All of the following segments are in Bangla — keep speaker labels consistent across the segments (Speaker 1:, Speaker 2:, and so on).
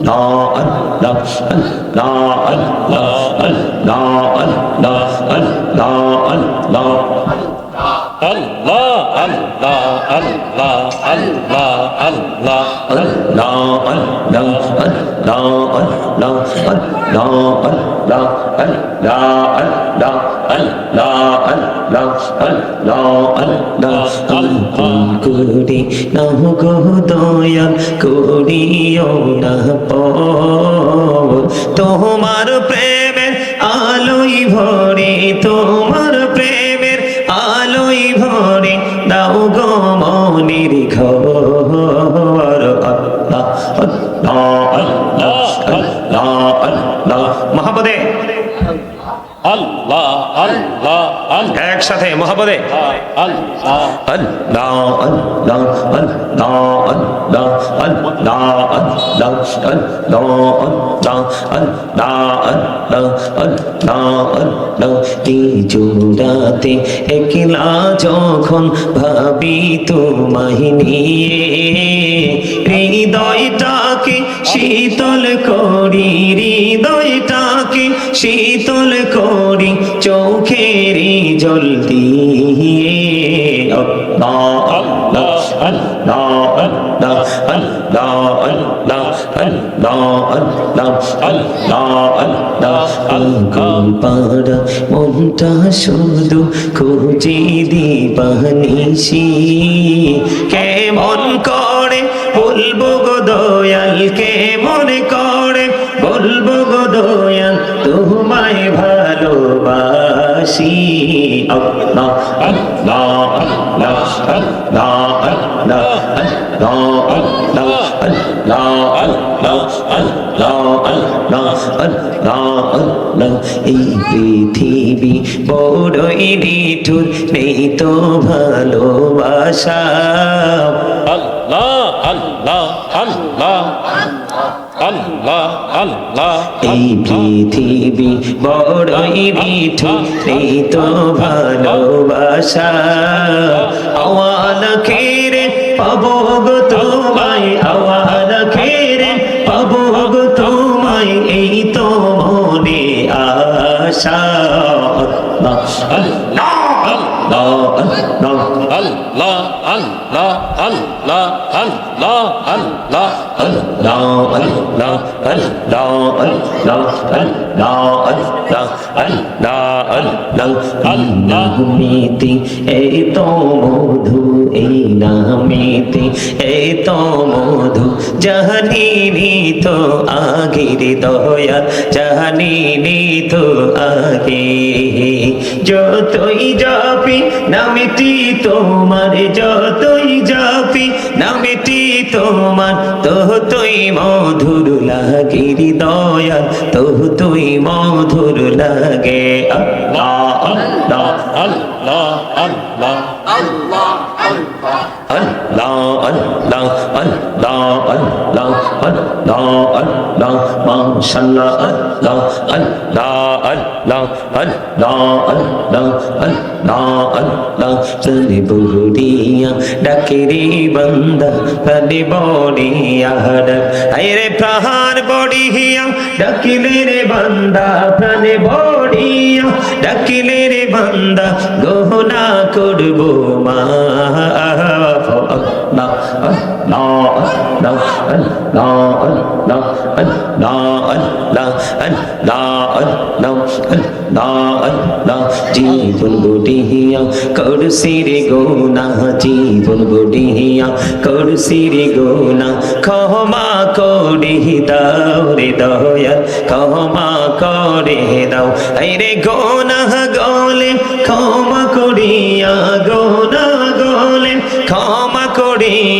Speaker 1: لا আল্লাহ আল্লাহ আল্লাহ আল্লাহ আল্লাহ
Speaker 2: করি নাম গো দয়াল করিও না তোমার প্রেমের আলোই ভরে তোমার আল্লাহ এই জোড়াতে একলা যখন ভাবি তোমায় নিয়ে হৃদয়টাকে শীতল করি হৃদয়টাকে, শীতল করি চোখের জল দিয়ে। আল্লাহ আল্লাহ আল্লাহ আল্লাহ আল্লাহ আল্লাহ আল্লাহ শুধু খুঁজে দিবানিসি কেমন করে বলব গো দয়াল কেমন করে বলব গো দয়াল তোমায় ভালোবাসি এই পৃথিবী বড়ই নিঠুর নেই তো ভালোবাসা
Speaker 1: আল্লাহ আল্লাহ আল্লাহ আল্লাহ আল্লাহ।
Speaker 2: এই পৃথিবী বড়ই নিঠুর নেই তো ভালোবাসা। আওয়াল খেরে পাবো গো তোমায় আওয়াল খেরে পাবো গো তোমায়, এই তো মনে আশা। আল্লাহ। নামেতে এই তো মধু এই নামেতে এই তো মধু জাহানিনি তো আগের দয়াল জাহানিনি তো আগে যতই যাপি নামেটি তোমার যতই জাপি, নামিটি তোমার তো তুই মধুর লাগে দয়াল তো তুই মধুর লাগে। আল্লাহ আল্লাহ
Speaker 1: আল্লাহ আল্লাহ
Speaker 2: আল্লাহ আল্লাহ। আল্লাহ আল্লাহ আল্লাহ আল্লাহ মাশাআল্লাহ আল্লাহ আল্লাহ আল্লাহ আল্লাহ আল্লাহ আল্লাহ আল্লাহ তনে বুড়িয়া ডাকে রে বান্দা তনে বড়িয়া ডাক আরে বড়িয়া ডাকিলে রে বান্দা প্রাণে বড়িয়া ডাকিলে রে বান্দা গহনা করব মা আল্লাহ আল্লাহ আল্লাহ আল্লাহ আল্লাহ আল্লাহ আল্লাহ আল্লাহ আল্লাহ জীবন বুড়িয়া করছি রে গোনা জীবন বুড়িয়া করছি রে গোনা ক্ষমা করে দাও রে দয়াল ক্ষমা করে দাও রে গোনা গলে ক্ষমা করিয়া গোনা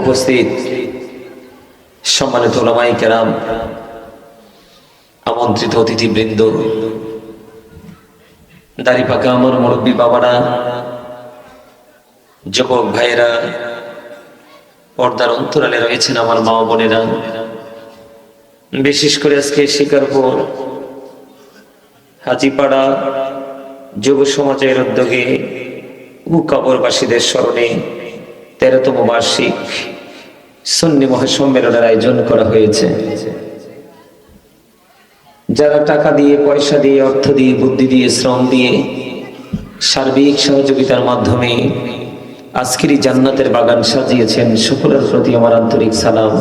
Speaker 2: উপস্থিত সম্মানিত ওলামাই কেরাম, আমন্ত্রিত অতিথিবৃন্দ দাড়ি পাকা আমার মুরব্বী বাবারা, যুবক ভাইয়েরা, পর্দার অন্তরালে রয়েছেন আমার মা বোনেরা। বিশেষ করে আজকে শিকারপুর, হাজিপাড়া যুব সমাজের উদ্যোগে কবরবাসীদের স্মরণে তেরোতম বার্ষিক সুন্নি মহাসম্মেলনের আয়োজন করা হয়েছে। যারা টাকা দিয়ে, পয়সা দিয়ে, অর্থ দিয়ে, বুদ্ধি দিয়ে, শ্রম দিয়ে সার্বিক সহযোগিতার মাধ্যমে আজকের জান্নাতের বাগান সাজিয়েছেন, সকলের প্রতি আমার আন্তরিক সালাম।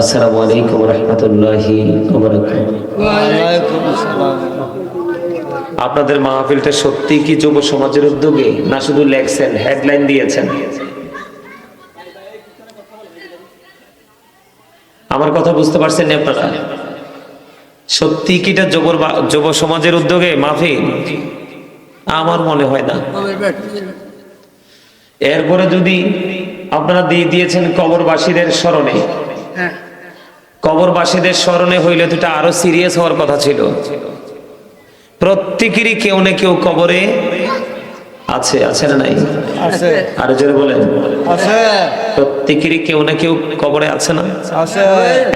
Speaker 2: আসসালামু আলাইকুম রহমতুল্লাহি আপনাদের মাহফিলটা সত্যি কি যুব সমাজের উদ্যোগে না শুধু লেখছেন হেডলাইন দিয়েছেন? আমার কথা বুঝতে পারছেন আপনারা? সত্যি কি এটা যুবর যুব সমাজের উদ্যোগে মাহফিল? আমার মনে হয় না। এরপরে যদি আপনারা দিয়ে দিয়েছেন কবরবাসীদের স্মরণে কবরবাসীদের স্মরণে হইলে তো এটা আরও সিরিয়াস হওয়ার কথা ছিল। প্রত্যেকেরই কেউ না কেউ কবরে আছে আছে না নাই?
Speaker 3: আছে।
Speaker 2: আরও জোরে বলেন।
Speaker 3: আছে।
Speaker 2: প্রত্যেকেরই কেউ না কেউ কবরে আছে না?
Speaker 3: আছে।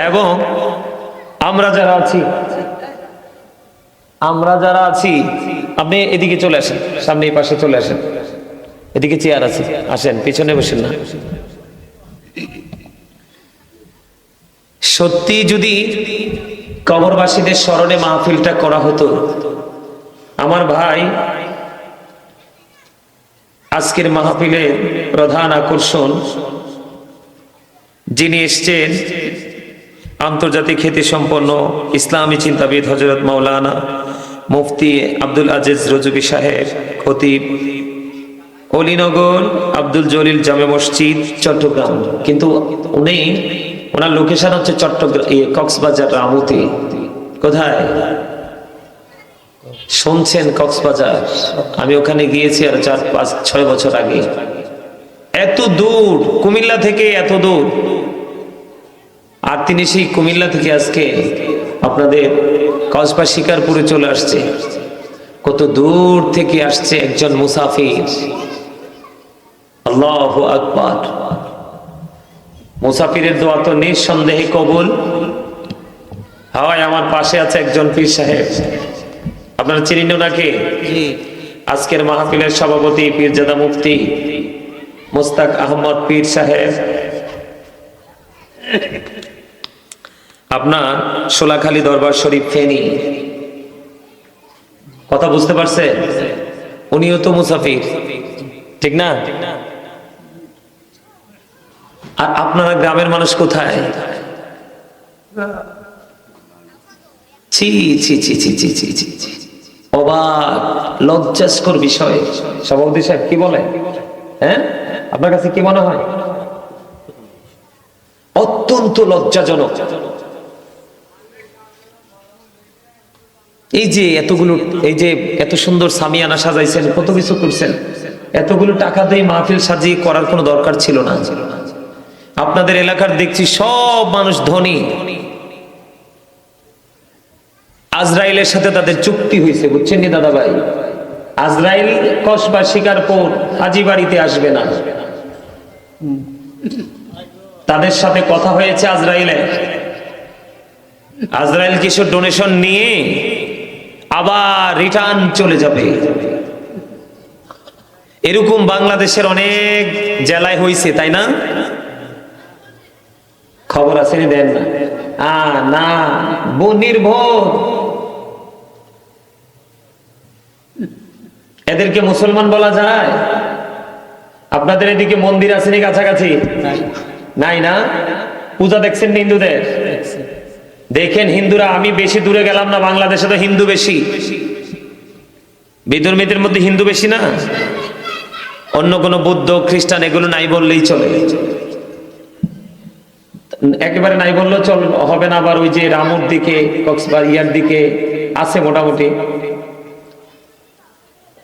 Speaker 2: এবং আমরা যারা আছি আমরা যারা আছি আপনি এদিকে চলে আসেন সামনে এই পাশে চলে আসেন। এদিকে চেয়ার আছে আসেন পিছনে বসেন না। সত্যি যদি কবরবাসীদের স্মরণে মাহফিলটা করা হতো আমার ভাই আজকের মাহফিলের প্রধান আকর্ষণ যিনি এসছেন আন্তর্জাতিক খ্যাতি সম্পন্ন ইসলামী চিন্তাবিদ হজরত মাওলানা মুফতি আব্দুল আজিজ রজুবি সাহেব খতিব অলিনগর আব্দুল জলিল জামে মসজিদ চট্টগ্রাম। কিন্তু উনি ওনার লোকেশন হচ্ছে চট্টগ্রাম ইয়ে, কক্সবাজার রামুতে। কোথায়? শুনছেন কক্সবাজার? আমি ওখানে গিয়েছি আর চার, পাঁচ, ছয় বছর আগে। এত দূর, কুমিল্লা থেকে এত দূর। আর তিনি সেই কুমিল্লা থেকে আজকে আপনাদের কসবা শিকারপুরে চলে আসছে। কত দূর থেকে আসছে একজন মুসাফির। আল্লাহ আকবর। মুসাফিরের দোয়া তো নিঃসন্দেহে কবুল। হাওয়ায় আমার পাশে আছে একজন পীর সাহেব। আপনারা চিনিন ওনাকে
Speaker 3: জি।
Speaker 2: আজকের মাহফিলের সভাপতি পীরজাদা মুফতি মোস্তাক আহমদ পীর সাহেব। আপনার সোলাখালী দরবার শরীফ ফেনি। কথা বুঝতে পারছেন উনিও তো মুসাফির। ঠিক না? আর আপনারা গ্রামের মানুষ কোথায়? ছি ছি ছি ছি ছি ছি ছি ছি। অবাক, লজ্জাস্কর বিষয়। সভাপতি সাহেব, কি বলে? হ্যাঁ? আপনার কাছে কি মনে হয়? অত্যন্ত লজ্জাজনক। এই যে এতগুলো, এই যে এত সুন্দর সামিয়ানা সাজাইছেন, কত কিছু করছেন। এতগুলো টাকা দিয়ে মাহফিল সাজিয়ে করার কোনো দরকার ছিল না। আপনাদের এলাকার দেখছি সব মানুষ ধনী। আজরাইলের সাথে তাদের চুক্তি হয়েছে, বুঝছেন নি দাদা ভাই আজরাইল কসবা শিকারপুর হাজি বাড়িতে আসবে না। তাদের সাথে কথা হয়েছে আজরাইলে। আজরাইল কিছু ডোনেশন নিয়ে আবার রিটার্ন চলে যাবে। এরকম বাংলাদেশের অনেক জেলায় হয়েছে, তাই না? খবর আছে নি দেন না? না, বু এদেরকে মুসলমান বলা যায়? আপনাদের এদিকে মন্দির আছে নি কাছাকাছি? নাই। না? পূজা দেখছেন হিন্দুদের? দেখেন হিন্দুরা আমি বেশি দূরে গেলাম না বাংলাদেশে তো হিন্দু বেশি। বিধর্মীদের মধ্যে হিন্দু বেশি না? অন্য কোনো বৌদ্ধ খ্রিস্টান এগুলো নাই বললেই চলে। একেবারে নাই বললেও চল হবে না আবার ওই যে রামুর দিকে কক্সবার ইয়ার দিকে আছে মোটামুটি।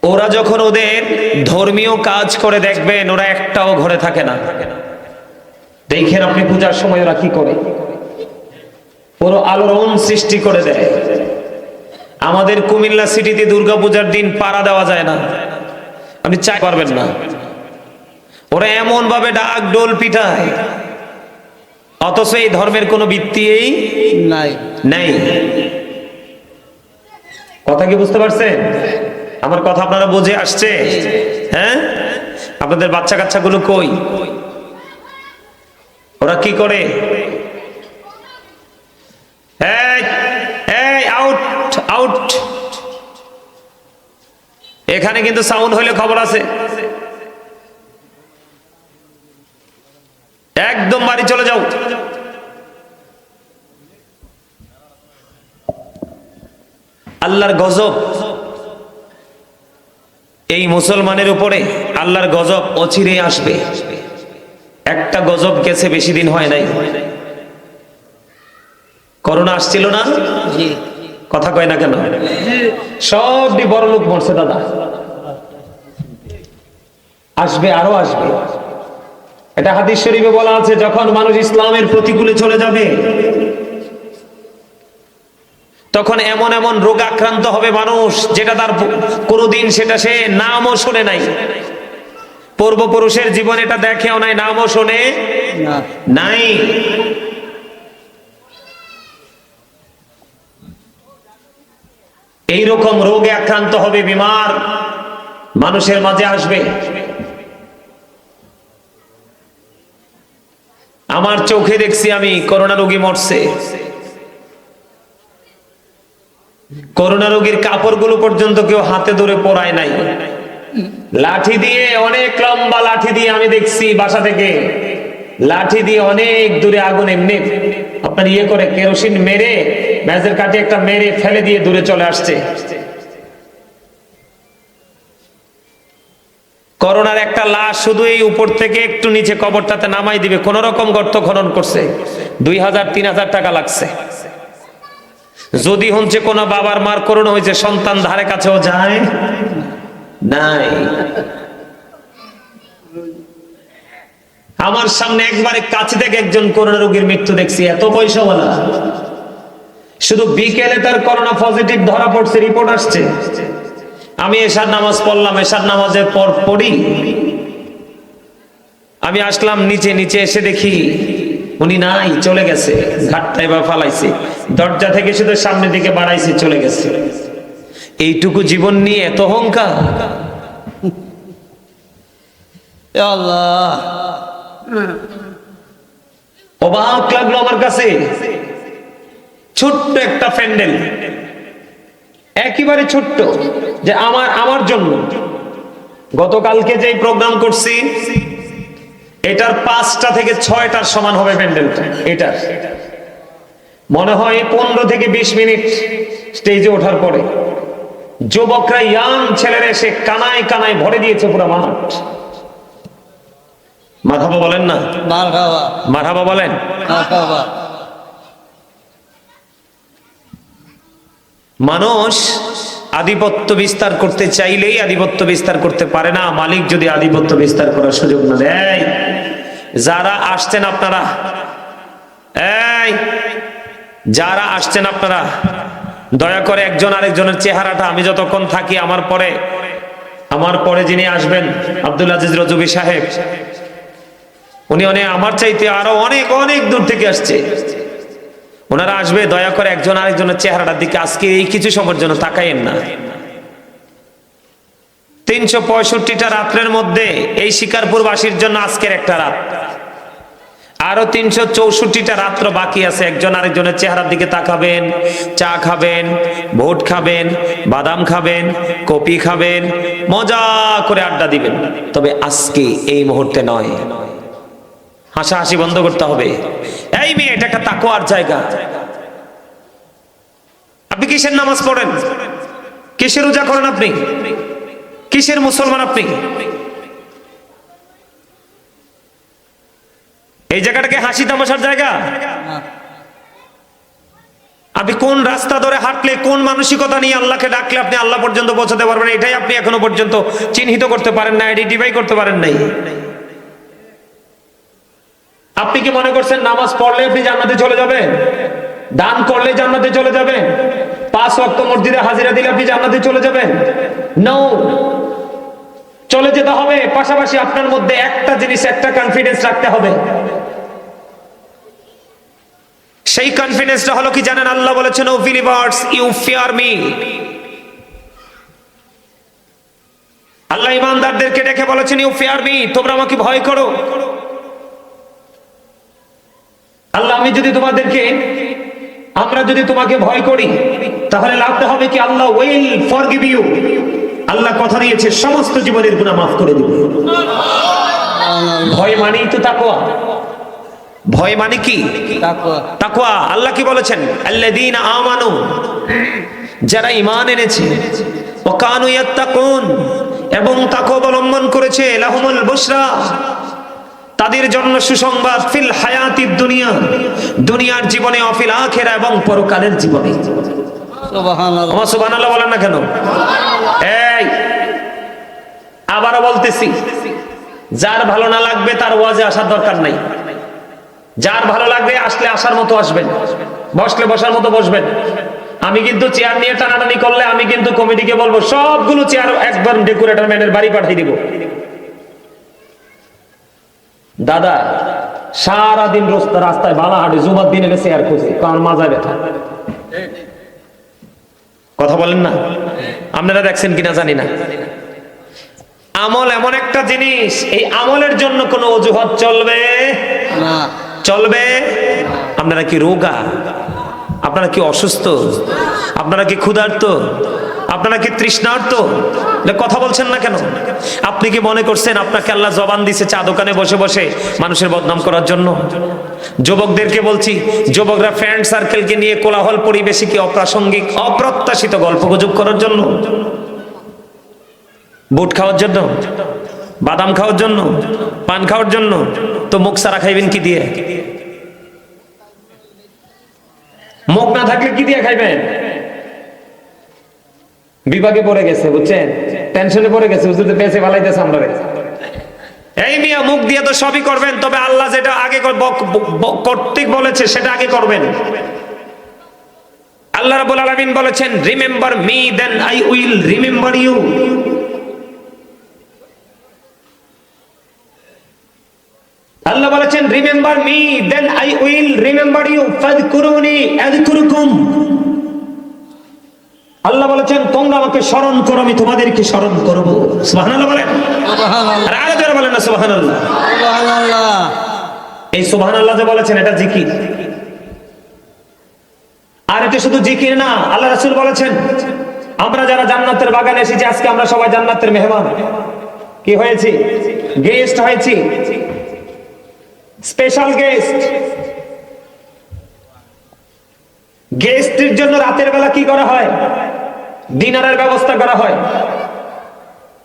Speaker 2: ওরা যখন ওদের ধর্মীয় কাজ করে দেখবেন ওরা একটাও ঘরে থাকে না। দেখেন আপনি পূজার সময় ওরা কি করে? পুরো আলোড়ন সৃষ্টি করে দেয়। আমাদের কুমিল্লা সিটিতে দুর্গা পূজার দিন পাড়া দেওয়া যায় না। আপনি চাই পারবেন না। ওরা এমন ভাবে ডাক ডোল পিঠায় অথচ এই ধর্মের কোনো ভিত্তিই
Speaker 3: নাই।
Speaker 2: নেই। কথা কি বুঝতে পারছেন? আমার কথা আপনারা বুঝে আসছে? হ্যাঁ? আপনাদের বাচ্চা কাচ্চাগুলো কই? ওরা কি করে? আউট আউট এখানে কিন্তু সাউন্ড হইলে খবর আছে। একদম বাড়ি চলে যাও। আল্লাহর গজব। এই মুসলমানের উপরে আল্লাহর গজব অচিরে আসবে। একটা গজব গেছে বেশি দিন হয় নাই। করোনা আসছিল না? কথা কয় না কেন? সবই বড় লোক মরছে দাদা। আসবে আরও আসবে। এটা হাদিস শরীফে বলা আছে যখন মানুষ ইসলামের প্রতিকূলে চলে যাবে তখন এমন এমন রোগ আক্রান্ত হবে মানুষ যেটা তার কোনোদিন সেটা সে নামও শোনে নাই। পূর্বপুরুষের জীবন এটা দেখেও নাই নামও শোনে নাই। এইরকম রোগে আক্রান্ত হবে বিমার মানুষের মাঝে আসবে। আমার চোখে দেখছি আমি করোনা রোগী মরছে। করোনা রোগীর কাপড়গুলো পর্যন্ত কেউ হাতে ধরে পরায় নাই। লাঠি দিয়ে অনেক লম্বা লাঠি দিয়ে আমি দেখছি বাসা থেকে। লাঠি দিয়ে অনেক দূরে আগুন এমনি। আপনার ইয়ে করে কেরোসিন মেরে ম্যাজের কাঠে একটা মেরে ফেলে দিয়ে দূরে চলে আসছে। করোনার একটা লাশ শুধু এই উপর থেকে একটু নিচে কবরটাতে নামাই দিবে। কোন রকম গর্ত খনন করছে। দুই হাজার তিন হাজার টাকা লাগছে। যদি হচ্ছে কোন বাবার মার করোনা হয়েছে, সন্তান ধারে কাছেও যায়? নাই। আমার সামনে একবারে কাছে থেকে একজন করোনা রোগীর মৃত্যু দেখছি, এত পয়সাওয়ালা শুধু বিকেলে তার করোনা পজিটিভ ধরা পড়ছে, রিপোর্ট আসছে। আমি এশার নামাজ পড়লাম, এশার নামাজের পর পড়ি। আমি আসলাম, নিচে নিচে এসে দেখি উনি নাই, চলে গেছে। ঘাটটায় বা ফালাইছে। দরজা থেকে শুধু সামনের দিকে বাড়াইছে, চলে গেছে। এইটুকু জীবন নিয়ে এত অহংকার। অবাক লাগল আমার কাছে। ছোট্ট একটা প্যান্ডেল। একেবারে ছোট্ট, যে আমার আমার জন্য। গতকালকে যে প্রোগ্রাম করছি এটার পাঁচটা থেকে ছয়টার সমান হবে প্যান্ডেলটা এটার। মনে হয় পনেরো থেকে বিশ মিনিট স্টেজে ওঠার পরে। যুবকরা ইয়াং ছেলেরা এসে কানায় কানায় ভরে দিয়েছে পুরো মাঠ। মাথাবা বলেন না? মাথাবা বলেন? মানুষ আধিপত্য বিস্তার করতে চাইলেই আধিপত্য বিস্তার করতে পারে না। মালিক যদি আধিপত্য বিস্তার করার সুযোগ না দেয় যারা আসছেন আপনারা, এই, যারা আসছেন আপনারা, দয়া করে একজন আরেকজনের চেহারাটা আমি যতক্ষণ থাকি আমার পরে আমার পরে যিনি আসবেন, আব্দুল আজিজ রজবি সাহেব, উনি অনেক আমার চাইতে আরও অনেক অনেক দূর থেকে আসছে। ওনারা আসবে, দয়া করে একজন আরেকজনের চেহারাটার দিকে আজকে এই কিছু সময়ের জন্য তাকাইয়েন না। তিনশো পঁয়ষট্টিটা রাত্রের মধ্যে এই শিকারপুরবাসীর জন্য আজকের একটা রাত। আরও তিনশো চৌষট্টিটা রাত্র বাকি আছে। একজন আরেকজনের চেহারার দিকে তাকাবেন, চা খাবেন, ভোট খাবেন, বাদাম খাবেন, কপি খাবেন, মজা করে আড্ডা দিবেন। তবে আজকে এই মুহূর্তে নয়। হাসাহাসি বন্ধ করতে হবে। এই মেয়ে, এটা একটা তাকোয়ার জায়গা। আপনি কিসের নামাজ পড়েন? কিসের রোজা করেন আপনি? কিসের মুসলমান আপনি? এই জায়গাটাকে হাসি তামাশার জায়গা? আপনি কোন রাস্তা ধরে হাঁটলে, কোন মানসিকতা নিয়ে আল্লাহকে ডাকলে আপনি আল্লাহ পর্যন্ত পৌঁছাতে পারবেন এটাই আপনি এখনও পর্যন্ত চিহ্নিত করতে পারেন না আইডেন্টিফাই করতে পারেন নাই। আপনি কি মনে করছেন নামাজ পড়লে আপনি জান্নাতে চলে যাবেন? দান করলে জান্নাতে চলে যাবেন? পাঁচ ওয়াক্ত মসজিদে হাজিরা দিলে আপনি জান্নাতে চলে যাবেন? নো চলে যেতে হবে। পাশাপাশি আপনার মধ্যে একটা জিনিস, একটা কনফিডেন্স রাখতে হবে। সেই কনফিডেন্সটা হলো কি জানেন? আল্লাহ বলেছেন O believers you fear me আল্লাহ ইমানদারদেরকে ডেকে বলেছেন ইউ ফিয়ার মি তোমরা আমাকে ভয় করো। আল্লাহ, আমি যদি তোমাদেরকে, আমরা যদি তোমাকে ভয় করি, তাহলে লাভটা হবে কি? Allah will forgive you Allah কথা দিয়েছে সমস্ত জীবনের গুনাহ মাফ করে দিবে। ভয় মানেই তো তাকওয়া। ভয় মানে কি?
Speaker 3: তাকওয়া।
Speaker 2: আল্লাহ কি বলেছেন? আল্লাযীনা আমানু যারা ঈমান এনেছে ও কানু ইয়াত্তাকুন এবং তাকওয়া অবলম্বন করেছে লাহুমুল বুশরা তাদের জন্য সুসংবাদ ফিল হায়াতিদ দুনিয়া দুনিয়ার জীবনে অফিল আখেরা এবং পরকালের জীবনে।
Speaker 3: সুবহানাল্লাহ।
Speaker 2: সুবহানাল্লাহ বলেন না কেন? এই আবারও বলতেছি, যার ভালো না লাগবে তার ওয়াজে আসার দরকার নাই। যার ভালো লাগবে আসলে আসার মতো আসবেন, বসলে বসার মতো বসবেন। আমি কিন্তু চেয়ার নিয়ে টানাটানি করলে আমি কিন্তু কমিটিকে বলব, সবগুলো চেয়ার একবার ডেকোরেটর ম্যানের বাড়ি পাঠিয়ে দিব। দাদা, সারাদিন রাস্তা রাস্তায় বালা হাঁটে জুমার দিন এলে চেয়ার খুঁজে কারণ মাজায় ব্যথা? কথা বলেন না? আপনারা দেখছেন কিনা জানি না। আমল এমন একটা জিনিস এই আমলের জন্য কোনো অজুহাত চলবে?
Speaker 3: না।
Speaker 2: চলবে? আপনারা কি রোগা? আপনারা কি অসুস্থ? আপনারা কি ক্ষুধার্ত? আপনারা কি তৃষ্ণার্ত? কথা বলছেন না কেন? আপনি কি মনে করছেন আপনাকে আল্লাহ জবান দিছে চা দোকানে বসে বসে মানুষের বদনাম করার জন্য? যুবকদেরকে বলছি যুবকরা ফ্রেন্ড সার্কেলকে নিয়ে কোলাহল পরিবেশে কি অপ্রাসঙ্গিক অপ্রত্যাশিত গল্প গুজব করার জন্য? বুট খাওয়ার জন্য, বাদাম খাওয়ার জন্য, পান খাওয়ার জন্য তো মুখ সারা খাইবেন কি দিয়ে? মুখ না থাকলে কি দিয়ে খাইবেন? বিভাগে পড়ে গেছে, বুঝছেন? টেনশনে পড়ে গেছে, হুজুর তো পেছে ভালাইতেছে আমরা এই মিয়া, মুখ দিয়ে তো সবই করবেন, তবে আল্লাহ যেটা আগে কর- বক- বক- বলেছে, সেটা আগে করবেন। আল্লাহ রাব্বুল আলামিন বলেছেন, remember me then, I will remember you. বলেছেন remember me then I will remember you ফাযকুরুনি আযকুরুকুম আল্লাহ বলেছেন তোমরা আমাকে স্মরণ করো আমি তোমাদেরকে স্মরণ করব। সুবহানাল্লাহ বলেন। আর আগে জোরে বলেন না সুবহানাল্লাহ।
Speaker 3: সুবহানাল্লাহ।
Speaker 2: এই সুবহানাল্লাহ যে বলেছেন এটা জিকির। আর এটা শুধু জিকির না আল্লাহ রাসূল বলেছেন আমরা যারা জান্নাতের বাগানে এসেছি আজকে আমরা সবাই জান্নাতের মেহমান। কি হয়েছি? গেস্ট হয়েছি। স্পেশাল গেস্ট গেস্টের জন্য রাতের বেলা কি করা হয়? ডিনারের ব্যবস্থা করা হয়।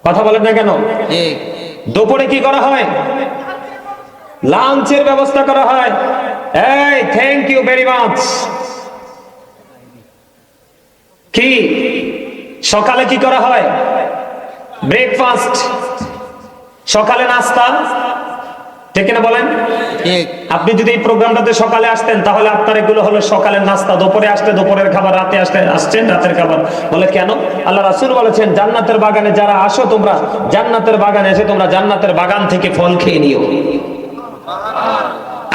Speaker 2: কথা বলেন না কেন? দুপুরে কি করা হয়? লাঞ্চের ব্যবস্থা করা হয়। এই থ্যাংক ইউ ভেরি মাচ কি? সকালে কি করা হয়? ব্রেকফাস্ট সকালে নাস্তা? ঠিক কিনা বলেন? আপনি যদি এই প্রোগ্রামটাতে সকালে আসতেন তাহলে আপনার এগুলো হলো সকালের নাস্তা দুপুরে আসলে দুপুরের খাবার রাতে আসলে আসছেন রাতের খাবার। বলে কেন? আল্লাহ রাসূল বলেছেন জান্নাতের বাগানে যারা আসো তোমরা জান্নাতের বাগানে এসে তোমরা জান্নাতের বাগান থেকে ফল খেয়ে নিও।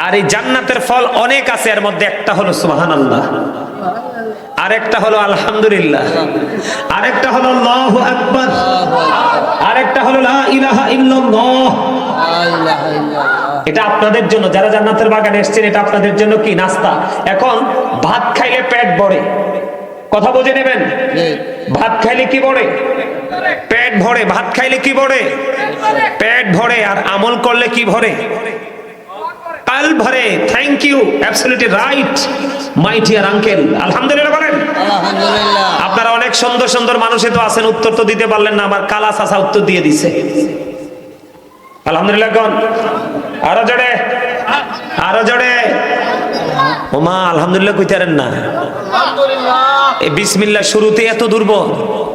Speaker 2: আর এই জান্নাতের ফল অনেক আছে এর মধ্যে একটা হলো সুবহানাল্লাহ। আরেকটা হলো আলহামদুলিল্লাহ। আরেকটা হলো আল্লাহু আরেকটা হলো এটা আপনাদের জন্য, যারা জান্নাতের বাগানে এসেছেন, এটা আপনাদের জন্য কি? নাস্তা। এখন ভাত খাইলে পেট ভরে। কথা বুঝে নেবেন? ভাত খাইলে কি ভরে? পেট ভরে। ভাত খাইলে কি ভরে? পেট ভরে। আর আমল করলে কি ভরে? কাল ভরে। Thank you absolutely right my dear uncle আলহামদুলিল্লাহ আপনারা অনেক সুন্দর সুন্দর মানুষে তো আছেন উত্তর তো দিতে পারলেন না আমার কালা চাষা উত্তর দিয়ে দিছে। আলহামদুলিল্লাহ কোন? আরও জোরে আরও জোরে। ওমা আলহামদুলিল্লাহ কইতারেন না। এই বিসমিল্লাহ শুরুতে এত দুর্বল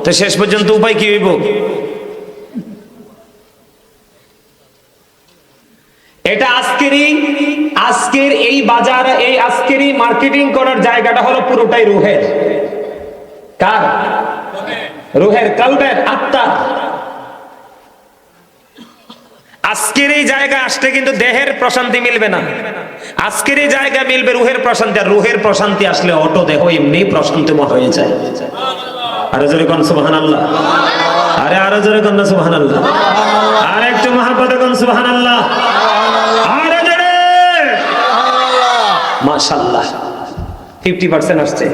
Speaker 2: তো শেষ পর্যন্ত উপায় কি হইব? এটা আজকেরই, আজকের এই বাজার, এই আজকের এই মার্কেটিং করার জায়গাটা হলো পুরোটাই রুহের। কার? রুহের কালবের আত্মা। আজকের এই জায়গায় আসলে কিন্তু দেহের প্রশান্তি মিলবে না। আজকের এই জায়গা মিলবে রুহের প্রশান্তি, আর রুহের প্রশান্তি আসলে অটো দেহ এমনি প্রশান্তিময় হয়ে যায়। আরও জোরে কোন সুবহান আল্লাহ আরে আরও জোরে কোন সুবহান আল্লাহ আর একটু মহাপদে কোন সুবহান আল্লাহ আরও জোরে মাশাআল্লাহ। ফিফটি পার্সেন্ট আসছে।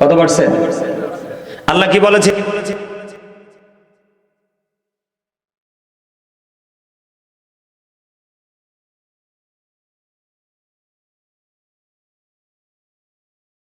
Speaker 2: কত পার্সেন্ট আল্লাহ কি বলেছে?